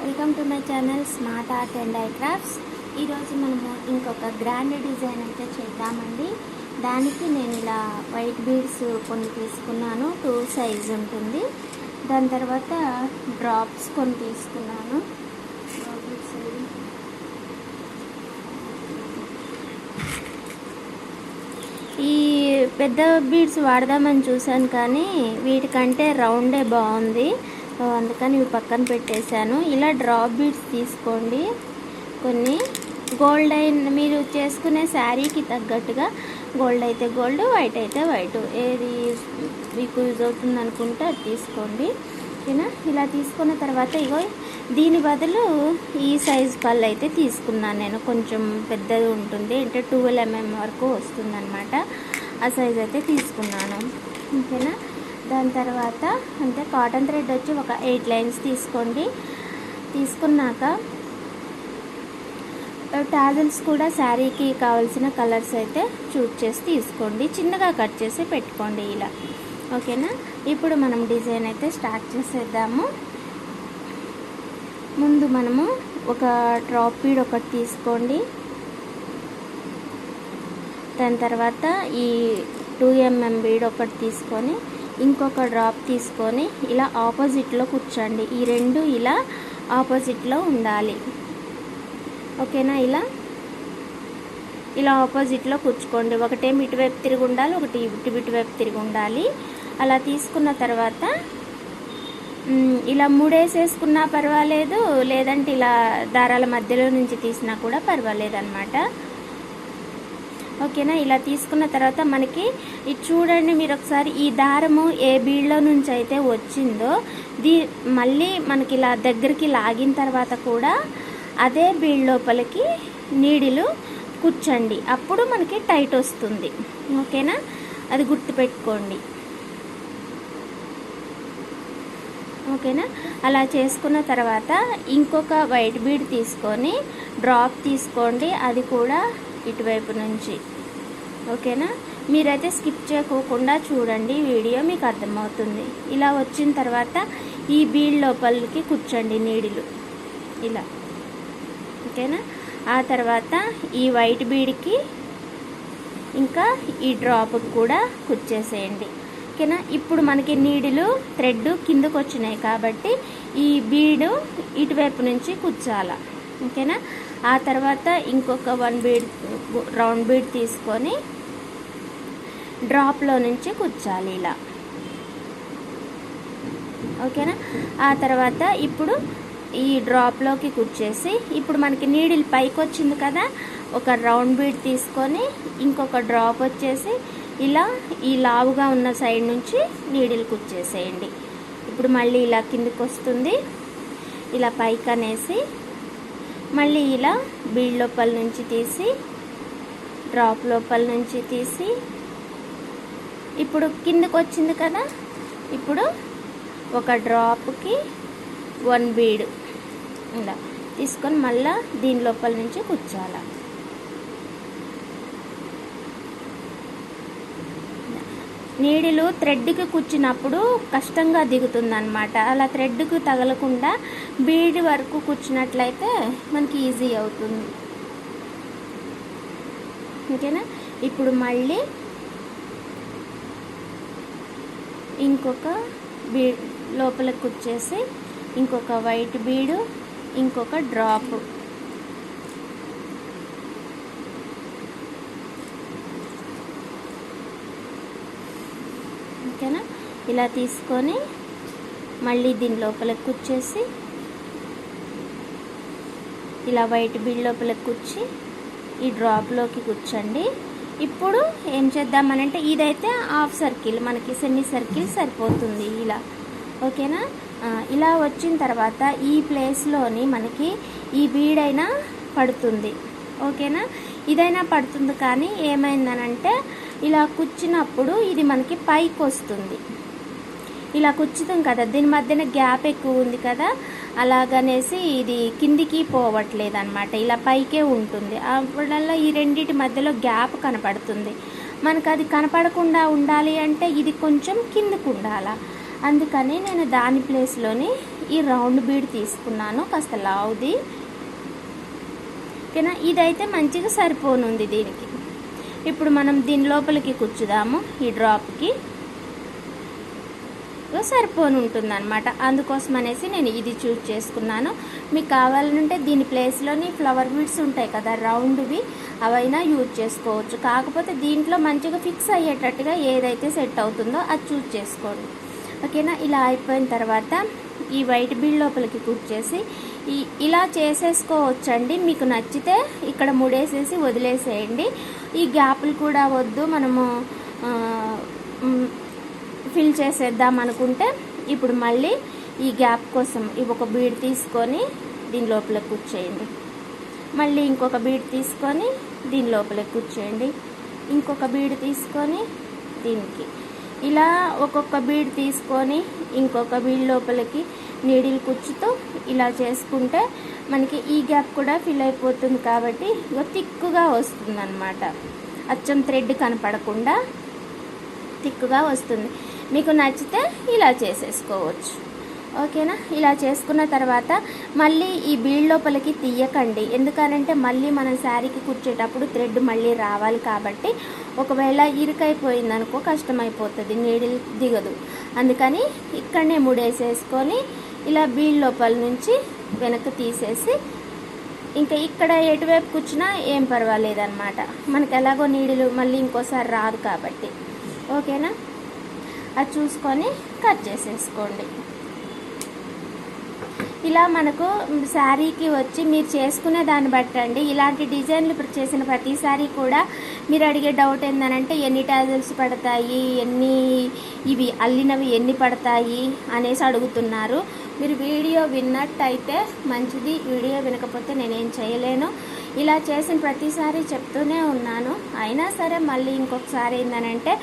Welcome to my channel smart art and I crafts. ఈరోజు మనము ఇంకొక గ్రాండ్ డిజైన్ అయితే చేద్దామండి. దానికి నేను ఇలా వైట్ బీడ్స్ కొన్ని తీసుకున్నాను టూ సైజ్ ఉంటుంది. దాని తర్వాత డ్రాప్స్ కొన్ని తీసుకున్నాను. ఈ పెద్ద బీడ్స్ వాడదామని చూశాను కానీ వీటికంటే రౌండే బాగుంది. సో అందుకని ఇవి పక్కన పెట్టేశాను. ఇలా డ్రాప్ బీడ్స్ తీసుకోండి. కొన్ని గోల్డ్ అయిన మీరు చేసుకునే శారీకి తగ్గట్టుగా గోల్డ్ అయితే గోల్డ్ వైట్ అయితే వైట్. ఏది మీకు యూజ్ అవుతుంది అనుకుంటే అది తీసుకోండి. ఓకేనా? ఇలా తీసుకున్న తర్వాత ఇగో దీని బదులు ఈ సైజ్ పళ్ళు అయితే తీసుకున్నాను నేను. కొంచెం పెద్దది ఉంటుంది. అంటే ట్వెల్వ్ ఎంఎం వరకు వస్తుందన్నమాట. ఆ సైజ్ అయితే తీసుకున్నాను. ఓకేనా? దాని తర్వాత అంటే కాటన్ థ్రెడ్ వచ్చి ఒక ఎయిట్ లైన్స్ తీసుకోండి. తీసుకున్నాక టాజల్స్ కూడా శారీకి కావాల్సిన కలర్స్ అయితే చూస్ చేసి తీసుకోండి. చిన్నగా కట్ చేసి పెట్టుకోండి ఇలా. ఓకేనా? ఇప్పుడు మనం డిజైన్ అయితే స్టార్ట్ చేసేద్దాము. ముందు మనము ఒక డ్రాప్ బీడ్ ఒకటి తీసుకోండి. దాని తర్వాత ఈ టూ ఎంఎం బీడ్ ఒకటి తీసుకొని ఇంకొక డ్రాప్ తీసుకొని ఇలా ఆపోజిట్లో కూర్చోండి. ఈ రెండు ఇలా ఆపోజిట్లో ఉండాలి. ఓకేనా ఇలా? ఇలా ఆపోజిట్లో కూర్చుకోండి ఒకటేమి ఇటువైపు తిరిగి ఉండాలి ఒకటి ఇటు ఇటువైపు తిరిగి ఉండాలి. అలా తీసుకున్న తర్వాత ఇలా మూడేసేసుకున్నా పర్వాలేదు లేదంటే ఇలా దారాల మధ్యలో నుంచి తీసినా కూడా పర్వాలేదు అనమాట ఓకేనా? ఇలా తీసుకున్న తర్వాత మనకి ఇది చూడండి మీరు ఒకసారి ఈ దారము ఏ బీడ్లో నుంచి అయితే వచ్చిందో దీ మళ్ళీ మనకి ఇలా దగ్గరికి లాగిన తర్వాత కూడా అదే బీడ్ లోపలికి నీడిలు కూర్చోండి. అప్పుడు మనకి టైట్ వస్తుంది. ఓకేనా? అది గుర్తుపెట్టుకోండి. ఓకేనా? అలా చేసుకున్న తర్వాత ఇంకొక వైట్ బీడ్ తీసుకొని డ్రాప్ తీసుకోండి. అది కూడా ఇటువైపు నుంచి. ఓకేనా? మీరైతే స్కిప్ చేయకోకుండా చూడండి వీడియో మీకు అర్థమవుతుంది. ఇలా వచ్చిన తర్వాత ఈ బీడ్ లోపలికి కూర్చోండి నీడిలు. ఇలా. ఓకేనా? ఆ తర్వాత ఈ వైట్ బీడ్కి ఇంకా ఈ డ్రాప్కి కూడా కుచ్చేసేయండి. ఓకేనా? ఇప్పుడు మనకి నీడిలు థ్రెడ్ కిందకు వచ్చినాయి కాబట్టి ఈ బీడు ఇటువైపు నుంచి కుచ్చాల. ఓకేనా? ఆ తర్వాత ఇంకొక వన్ బీడ్ రౌండ్ బీడ్ తీసుకొని డ్రాప్లో నుంచి కుచ్చాలి ఇలా. ఓకేనా? ఆ తర్వాత ఇప్పుడు ఈ డ్రాప్లోకి కుచ్చేసి ఇప్పుడు మనకి నీడిల్ పైకి వచ్చింది కదా ఒక రౌండ్ బీడ్ తీసుకొని ఇంకొక డ్రాప్ వచ్చేసి ఇలా ఈ లావుగా ఉన్న సైడ్ నుంచి నీడిల్ కుచ్చేసేయండి. ఇప్పుడు మళ్ళీ ఇలా కిందికి వస్తుంది ఇలా పైకి అనేసి మళ్ళీ ఇలా బీడ్ లోపల నుంచి తీసి డ్రాప్ లోపల నుంచి తీసి ఇప్పుడు కిందకు వచ్చింది కదా ఇప్పుడు ఒక డ్రాప్కి వన్ బీడ్ ఇలా తీసుకొని మళ్ళీ దీని లోపల నుంచి కూర్చోాలి నీడిలు థ్రెడ్కి కూర్చున్నప్పుడు కష్టంగా దిగుతుందన్నమాట. అలా థ్రెడ్కి తగలకుండా బీడ్ వరకు కూర్చున్నట్లయితే మనకి ఈజీ అవుతుంది. ఓకేనా? ఇప్పుడు మళ్ళీ ఇంకొక బీడ్ లోపలికి వచ్చేసి ఇంకొక వైట్ బీడు ఇంకొక డ్రాప్ ఓకేనా ఇలా తీసుకొని మళ్ళీ దీని లోపలికి కూర్చేసి ఇలా వైట్ బీడ్ లోపలికి కూర్చి ఈ డ్రాప్లోకి కూర్చోండి. ఇప్పుడు ఏం చేద్దామనంటే ఇదైతే హాఫ్ సర్కిల్ మనకి సెమీ సర్కిల్ సరిపోతుంది ఇలా. ఓకేనా? ఇలా వచ్చిన తర్వాత ఈ ప్లేస్లోని మనకి ఈ బీడైనా పడుతుంది. ఓకేనా? ఇదైనా పడుతుంది కానీ ఏమైందనంటే ఇలా కూర్చున్నప్పుడు ఇది మనకి పైకి వస్తుంది ఇలా కూర్చుతాం కదా. దీని మధ్యన గ్యాప్ ఎక్కువ ఉంది కదా. అలాగనేసి ఇది కిందికి పోవట్లేదు అనమాట ఇలా పైకే ఉంటుంది. అప్పుడల్లా ఈ రెండిటి మధ్యలో గ్యాప్ కనపడుతుంది. మనకు అది కనపడకుండా ఉండాలి అంటే ఇది కొంచెం కిందకు ఉండాలా అందుకని నేను దాని ప్లేస్లోని ఈ రౌండ్ బీడ్ తీసుకున్నాను. కాస్త లావుది. ఓకేనా? ఇదైతే మంచిగా సరిపోనుంది దీనికి. ఇప్పుడు మనం దీని లోపలికి కూర్చుదాము ఈ డ్రాప్కి. సరిపోని ఉంటుంది అనమాట అందుకోసం అనేసి నేను ఇది చూస్ చేసుకున్నాను. మీకు కావాలంటే దీని ప్లేస్లోని ఫ్లవర్ బీడ్స్ ఉంటాయి కదా రౌండ్వి అవైనా యూజ్ చేసుకోవచ్చు. కాకపోతే దీంట్లో మంచిగా ఫిక్స్ అయ్యేటట్టుగా ఏదైతే సెట్ అవుతుందో అది చూస్ చేసుకోండి. ఓకేనా? ఇలా అయిపోయిన తర్వాత ఈ వైట్ బీడ్ లోపలికి కూర్చేసి ఈ ఇలా చేసేసుకోవచ్చండి. మీకు నచ్చితే ఇక్కడ ముడేసేసి వదిలేసేయండి. ఈ గ్యాపులు కూడా వద్దు. మనము ఫిల్ చేసేద్దాం అనుకుంటే ఇప్పుడు మళ్ళీ ఈ గ్యాప్ కోసం ఇవి ఒక బీడ్ తీసుకొని దీని లోపల కూర్చేయండి. మళ్ళీ ఇంకొక బీడ్ తీసుకొని దీని లోపల కూర్చేయండి. ఇంకొక బీడ్ తీసుకొని దీనికి. ఇలా ఒక్కొక్క బీడ్ తీసుకొని ఇంకొక బీడ్ లోపలికి నీడిల్ కుచ్చుతూ ఇలా చేసుకుంటే మనకి ఈ గ్యాప్ కూడా ఫిల్ అయిపోతుంది కాబట్టి ఇగో తిక్కుగా వస్తుంది అనమాట అచ్చం థ్రెడ్ కనపడకుండా తిక్కుగా వస్తుంది. మీకు నచ్చితే ఇలా చేసేసుకోవచ్చు. ఓకేనా? ఇలా చేసుకున్న తర్వాత మళ్ళీ ఈ బీడ్ లోపలికి తీయకండి. ఎందుకనంటే మళ్ళీ మనం శారీకి కుర్చేటప్పుడు థ్రెడ్ మళ్ళీ రావాలి కాబట్టి ఒకవేళ ఇరుకైపోయింది అనుకో కష్టమైపోతుంది నీడిల్ దిగదు. అందుకని ఇక్కడనే ముడేసేసుకొని ఇలా బీడ్ లోపల నుంచి వెనక్కి తీసేసి ఇంకా ఇక్కడ ఎటువైపు కూర్చున్నా ఏం పర్వాలేదు అనమాట మనకి ఎలాగో నీడిలు మళ్ళీ ఇంకోసారి రాదు కాబట్టి. ఓకేనా? అది చూసుకొని కట్ చేసేసుకోండి. ఇలా మనకు శారీకి వచ్చి మీరు చేసుకునే దాన్ని బట్టండి ఇలాంటి డిజైన్లు ఇప్పుడు చేసిన ప్రతిసారి కూడా మీరు అడిగే డౌట్ ఏంటంటే ఎన్ని టాజల్స్ పడతాయి ఎన్ని ఇవి అల్లినవి ఎన్ని పడతాయి అనేసి అడుగుతున్నారు. మీరు వీడియో విన్నట్టయితే మంచిది వీడియో వినకపోతే నేనేం చేయలేను. ఇలా చేసిన ప్రతిసారి చెప్తూనే ఉన్నాను. అయినా సరే మళ్ళీ ఇంకొకసారి ఏంటనంటే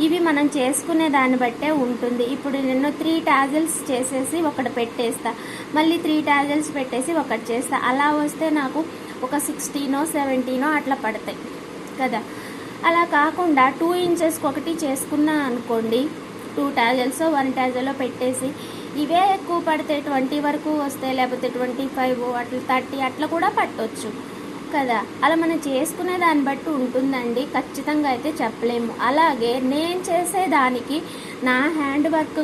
ఇవి మనం చేసుకునే దాన్ని బట్టే ఉంటుంది. ఇప్పుడు నేను త్రీ టాజిల్స్ చేసేసి ఒకటి పెట్టేస్తా. మళ్ళీ త్రీ టాజల్స్ పెట్టేసి ఒకటి చేస్తా. అలా వస్తే నాకు ఒక సిక్స్టీనో సెవెంటీనో అట్లా పడతాయి. కదా? అలా కాకుండా టూ ఇంచెస్కి ఒకటి చేసుకున్నా అనుకోండి టూ టాజల్స్ వన్ టాజల్లో పెట్టేసి ఇవే ఎక్కువ పడితే ట్వంటీ వరకు వస్తాయి. లేకపోతే ట్వంటీ ఫైవ్ అట్లా థర్టీ అట్లా కూడా పట్టవచ్చు కదా. అలా మనం చేసుకునే దాన్ని బట్టి ఉంటుందండి. ఖచ్చితంగా అయితే చెప్పలేము. అలాగే నేను చేసే దానికి నా హ్యాండ్ వర్క్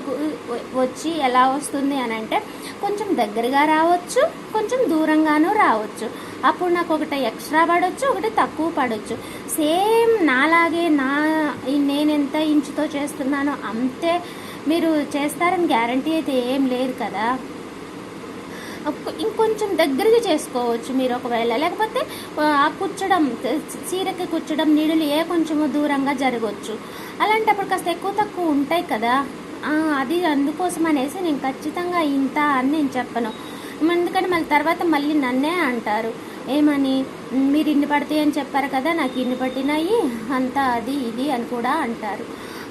వచ్చి ఎలా వస్తుంది అని అంటే కొంచెం దగ్గరగా రావచ్చు కొంచెం దూరంగానూ రావచ్చు. అప్పుడు నాకు ఒకటి ఎక్స్ట్రా పడవచ్చు ఒకటి తక్కువ పడవచ్చు సేమ్ నాలాగే నా నేను ఎంత ఇంచుతో చేస్తున్నానో అంతే మీరు చేస్తారని గ్యారంటీ అయితే ఏం లేదు కదా. ఇంకొంచెం దగ్గరగా చేసుకోవచ్చు మీరు ఒకవేళ. లేకపోతే ఆ కూర్చడం చీరకి కూర్చడం నీడలు ఏ కొంచెము దూరంగా జరగవచ్చు అలాంటప్పుడు కాస్త ఎక్కువ తక్కువ ఉంటాయి కదా. అది అందుకోసం అనేసి నేను ఖచ్చితంగా ఇంత అని నేను చెప్పను. ఎందుకంటే మళ్ళీ తర్వాత మళ్ళీ నన్నే అంటారు. ఏమని? మీరు ఇన్ని పడతాయి అని చెప్పారు కదా నాకు ఇన్ని పట్టినాయి అంతా అది ఇది అని కూడా అంటారు.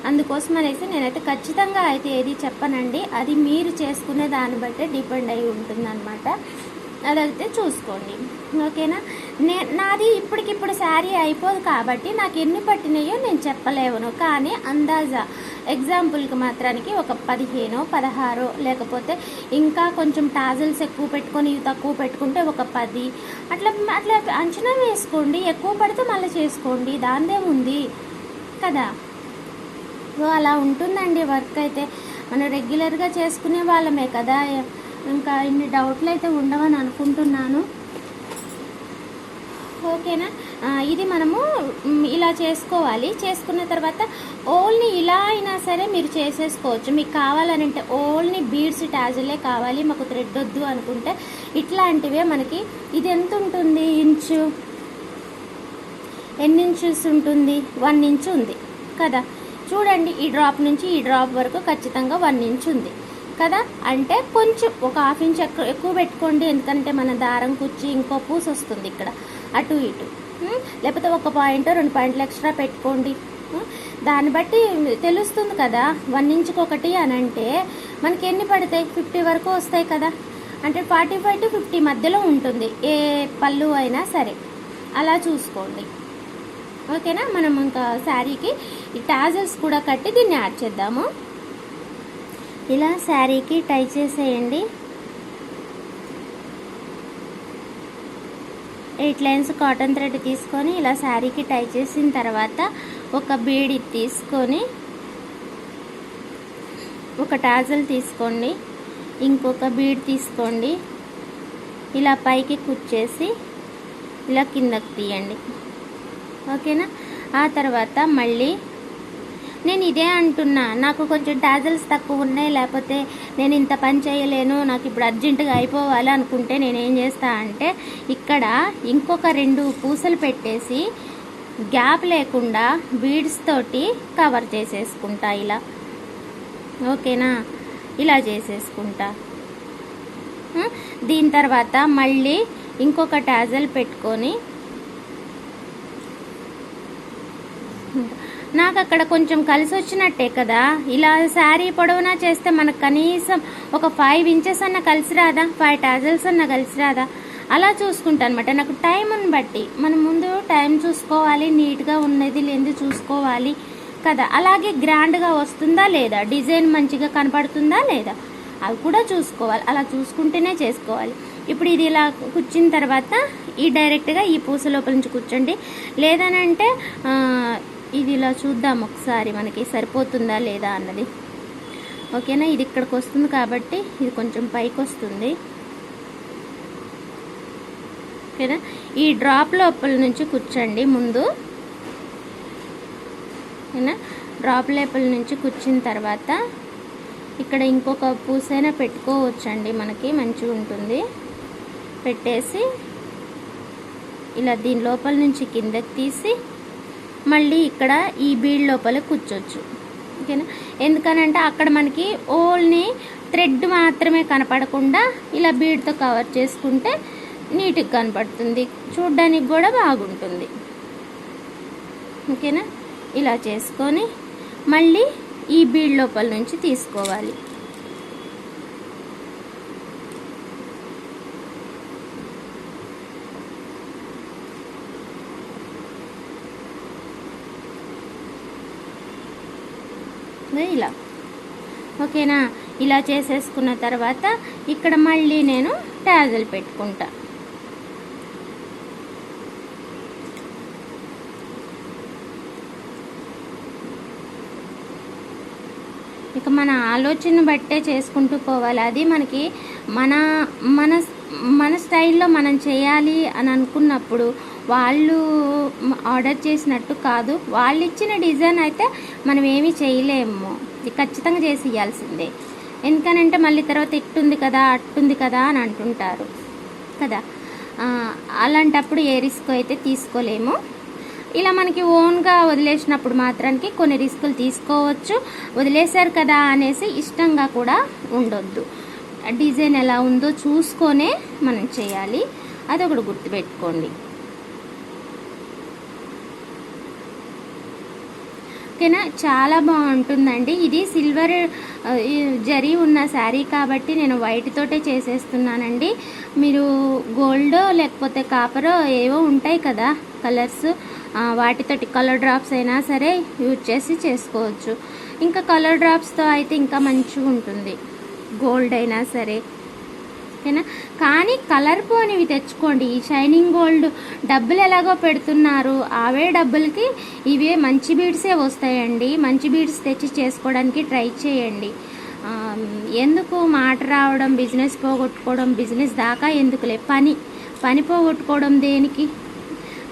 అందుకోసం అనేసి నేనైతే ఖచ్చితంగా అయితే ఏది చెప్పనండి. అది మీరు చేసుకునే దాన్ని బట్టే డిపెండ్ అయి ఉంటుందన్నమాట. అదైతే చూసుకోండి. ఓకేనా? నే నాది ఇప్పటికిప్పుడు శారీ అయిపోదు కాబట్టి నాకు ఎన్ని పట్టినాయో నేను చెప్పలేవును. కానీ అందాజా ఎగ్జాంపుల్కి మాత్రానికి ఒక పదిహేను పదహారు లేకపోతే ఇంకా కొంచెం టాజల్స్ ఎక్కువ పెట్టుకొని ఇవి తక్కువ పెట్టుకుంటే ఒక పది. అట్లా అట్లా అంచనా వేసుకోండి. ఎక్కువ పడితే మళ్ళీ చేసుకోండి. దాందేముంది కదా? సో అలా ఉంటుందండి వర్క్ అయితే. మనం రెగ్యులర్గా చేసుకునే వాళ్ళమే కదా. ఇంకా ఇన్ని డౌట్లు అయితే ఉండవని అనుకుంటున్నాను. ఓకేనా? ఇది మనము ఇలా చేసుకోవాలి. చేసుకున్న తర్వాత ఓన్లీ ఇలా అయినా సరే మీరు చేసేసుకోవచ్చు. మీకు కావాలని అంటే ఓన్లీ బీడ్స్ ట్యాజులే కావాలి. మాకు థ్రెడ్ వద్దు అనుకుంటే ఇట్లాంటివే మనకి. ఇది ఎంత ఉంటుంది ఇంచు. ఎన్ని ఇంచెస్ ఉంటుంది? వన్ ఇంచు ఉంది కదా. చూడండి ఈ డ్రాప్ నుంచి ఈ డ్రాప్ వరకు ఖచ్చితంగా వన్ ఇంచ్ ఉంది. కదా? అంటే కొంచెం ఒక హాఫ్ ఇంచ్ ఎక్కువ ఎక్కువ పెట్టుకోండి. ఎందుకంటే మన దారం కుచ్చి ఇంకో పూస వస్తుంది ఇక్కడ అటు ఇటు. లేకపోతే ఒక పాయింట్ రెండు పాయింట్లు ఎక్స్ట్రా పెట్టుకోండి. దాన్ని బట్టి తెలుస్తుంది కదా వన్ ఇంచ్కి ఒకటి అని అంటే మనకి ఎన్ని పడతాయి? ఫిఫ్టీ వరకు వస్తాయి కదా. అంటే ఫార్టీ ఫైవ్ టు ఫిఫ్టీ మధ్యలో ఉంటుంది ఏ పళ్ళు అయినా సరే. అలా చూసుకోండి. ఓకేనా? మనం ఇంకా శారీకి ఈ టాజల్స్ కూడా కట్టి దీన్ని యాడ్ చేద్దాము. ఇలా శారీకి టై చేసేయండి. ఎయిట్ లైన్స్ కాటన్ థ్రెడ్ తీసుకొని ఇలా శారీకి టై చేసిన తర్వాత ఒక బీడి తీసుకొని ఒక టాజల్ తీసుకోండి. ఇంకొక బీడ్ తీసుకోండి. ఇలా పైకి కుచ్చేసి ఇలా కిందకు తీయండి. ఓకేనా? ఆ తర్వాత మళ్ళీ నేను ఇదే అంటున్నా. నాకు కొంచెం టాజల్స్ తక్కువ ఉన్నాయి. లేకపోతే నేను ఇంత పని చేయలేను. నాకు ఇప్పుడు అర్జెంటుగా అయిపోవాలి అనుకుంటే నేను ఏం చేస్తా అంటే ఇక్కడ ఇంకొక రెండు పూసలు పెట్టేసి గ్యాప్ లేకుండా బీడ్స్ తోటి కవర్ చేసేసుకుంటా ఇలా. ఓకేనా? ఇలా చేసేసుకుంటా. దీని తర్వాత మళ్ళీ ఇంకొక టాజల్ పెట్టుకొని నాకు అక్కడ కొంచెం కలిసి వచ్చినట్టే కదా. ఇలా శారీ పొడవునా చేస్తే మనకు కనీసం ఒక ఫైవ్ ఇంచెస్ అన్న కలిసి రాదా? ఫైవ్ టాజల్స్ అన్న కలిసి రాదా? అలా చూసుకుంటాను అనమాట నాకు టైంని బట్టి మనం ముందు టైం చూసుకోవాలి నీట్గా ఉన్నది లేనిది చూసుకోవాలి కదా. అలాగే గ్రాండ్గా వస్తుందా లేదా? డిజైన్ మంచిగా కనపడుతుందా లేదా? అవి కూడా చూసుకోవాలి. అలా చూసుకుంటేనే చేసుకోవాలి. ఇప్పుడు ఇది ఇలా కూర్చున్న తర్వాత ఈ డైరెక్ట్గా ఈ పూస లోపల నుంచి కూర్చోండి. లేదనంటే ఇది ఇలా చూద్దాం ఒకసారి మనకి సరిపోతుందా లేదా అన్నది. ఓకేనా? ఇది ఇక్కడికి వస్తుంది కాబట్టి ఇది కొంచెం పైకి వస్తుంది. ఓకేనా? ఈ డ్రాప్ లోపల నుంచి కూర్చోండి ముందు. ఓకేనా? డ్రాప్ లోపల నుంచి కూర్చిన తర్వాత ఇక్కడ ఇంకొక పూసైనా పెట్టుకోవచ్చండి మనకి మంచిగా ఉంటుంది. పెట్టేసి ఇలా దీని లోపల నుంచి కిందకి తీసి మళ్ళీ ఇక్కడ ఈ బీడ్ లోపల కూర్చోవచ్చు ఓకేనా? ఎందుకనంటే అక్కడ మనకి ఓన్లీ థ్రెడ్ మాత్రమే కనపడకుండా ఇలా బీడ్తో కవర్ చేసుకుంటే నీట్గా కనపడుతుంది. చూడ్డానికి కూడా బాగుంటుంది. ఓకేనా? ఇలా చేసుకొని మళ్ళీ ఈ బీడ్ లోపల నుంచి తీసుకోవాలి. వస్తుంది ఇలా. ఓకేనా? ఇలా చేసేసుకున్న తర్వాత ఇక్కడ మళ్ళీ నేను ట్యాజల్ పెట్టుకుంటా. ఇక మన ఆలోచన బట్టే చేసుకుంటూ పోవాలి. అది మనకి మన మన మన స్టైల్లో మనం చేయాలి అని అనుకున్నప్పుడు వాళ్ళు ఆర్డర్ చేసినట్టు కాదు. వాళ్ళు ఇచ్చిన డిజైన్ అయితే మనం ఏమీ చేయలేము. ఖచ్చితంగా చేసి ఇవ్వాల్సిందే ఎందుకనంటే మళ్ళీ తర్వాత ఇట్టుంది కదా అట్టుంది కదా అని అంటుంటారు. కదా? అలాంటప్పుడు ఏ రిస్క్ అయితే తీసుకోలేము. ఇలా మనకి ఓన్గా వదిలేసినప్పుడు మాత్రానికి కొన్ని రిస్కులు తీసుకోవచ్చు. వదిలేశారు కదా అనేసి ఇష్టంగా కూడా ఉండొద్దు. డిజైన్ ఎలా ఉందో చూసుకొనే మనం చేయాలి. అదొకటి గుర్తుపెట్టుకోండి. ఓకేనా? చాలా బాగుంటుందండి. ఇది సిల్వర్ జరీ ఉన్న శారీ కాబట్టి నేను వైట్ తోటే చేసేస్తున్నానండి. మీరు గోల్డ్ లేకపోతే కాపరో ఏవో ఉంటాయి కదా కలర్స్ వాటితోటి కలర్ డ్రాప్స్ అయినా సరే యూజ్ చేసి చేసుకోవచ్చు. ఇంకా కలర్ డ్రాప్స్తో అయితే ఇంకా మంచిగా ఉంటుంది గోల్డ్ అయినా సరే. ఓకేనా? కానీ కలర్ పోనివి తెచ్చుకోండి. ఈ షైనింగ్ గోల్డ్ డబ్బులు ఎలాగో పెడుతున్నారు. అవే డబ్బులకి ఇవే మంచి బీడ్సే వస్తాయండి. మంచి బీడ్స్ తెచ్చి చేసుకోవడానికి ట్రై చేయండి. ఎందుకు మాట రావడం బిజినెస్ పోగొట్టుకోవడం బిజినెస్ దాకా ఎందుకులే? పని. పని పోగొట్టుకోవడం దేనికి?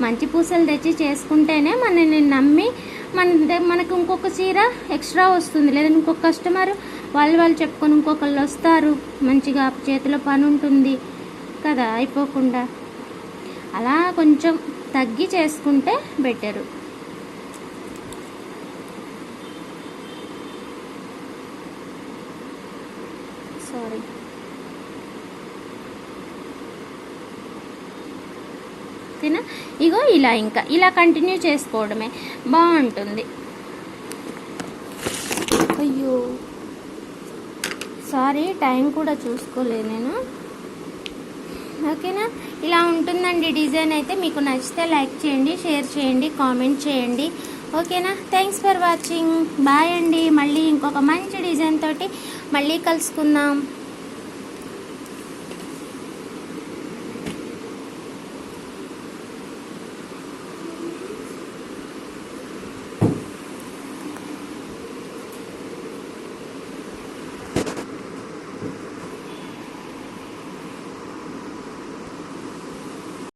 మంచి పూసలు తెచ్చి చేసుకుంటేనే మనల్ని నమ్మి మన మనకు ఇంకొక చీర ఎక్స్ట్రా వస్తుంది. లేదా ఇంకొక కస్టమర్ వాళ్ళు వాళ్ళు చెప్పుకొని ఇంకొకళ్ళు వస్తారు. మంచిగా చేతిలో పని ఉంటుంది కదా అయిపోకుండా. అలా కొంచెం తగ్గి చేసుకుంటే బెటరు. సారీ ఓకేనా ఇగో ఇలా ఇంకా ఇలా కంటిన్యూ చేసుకోవడమే. బాగుంటుంది. సారీ టైం కూడా చూసుకోలేదు నేను. ఓకేనా? ఇలా ఉంటుందండి డిజైన్ అయితే. మీకు నచ్చితే లైక్ చేయండి షేర్ చేయండి కామెంట్ చేయండి. ఓకేనా? థ్యాంక్స్ ఫర్ వాచింగ్ బాయ్ అండి. మళ్ళీ ఇంకొక మంచి డిజైన్ తోటి మళ్ళీ కలుసుకుందాం.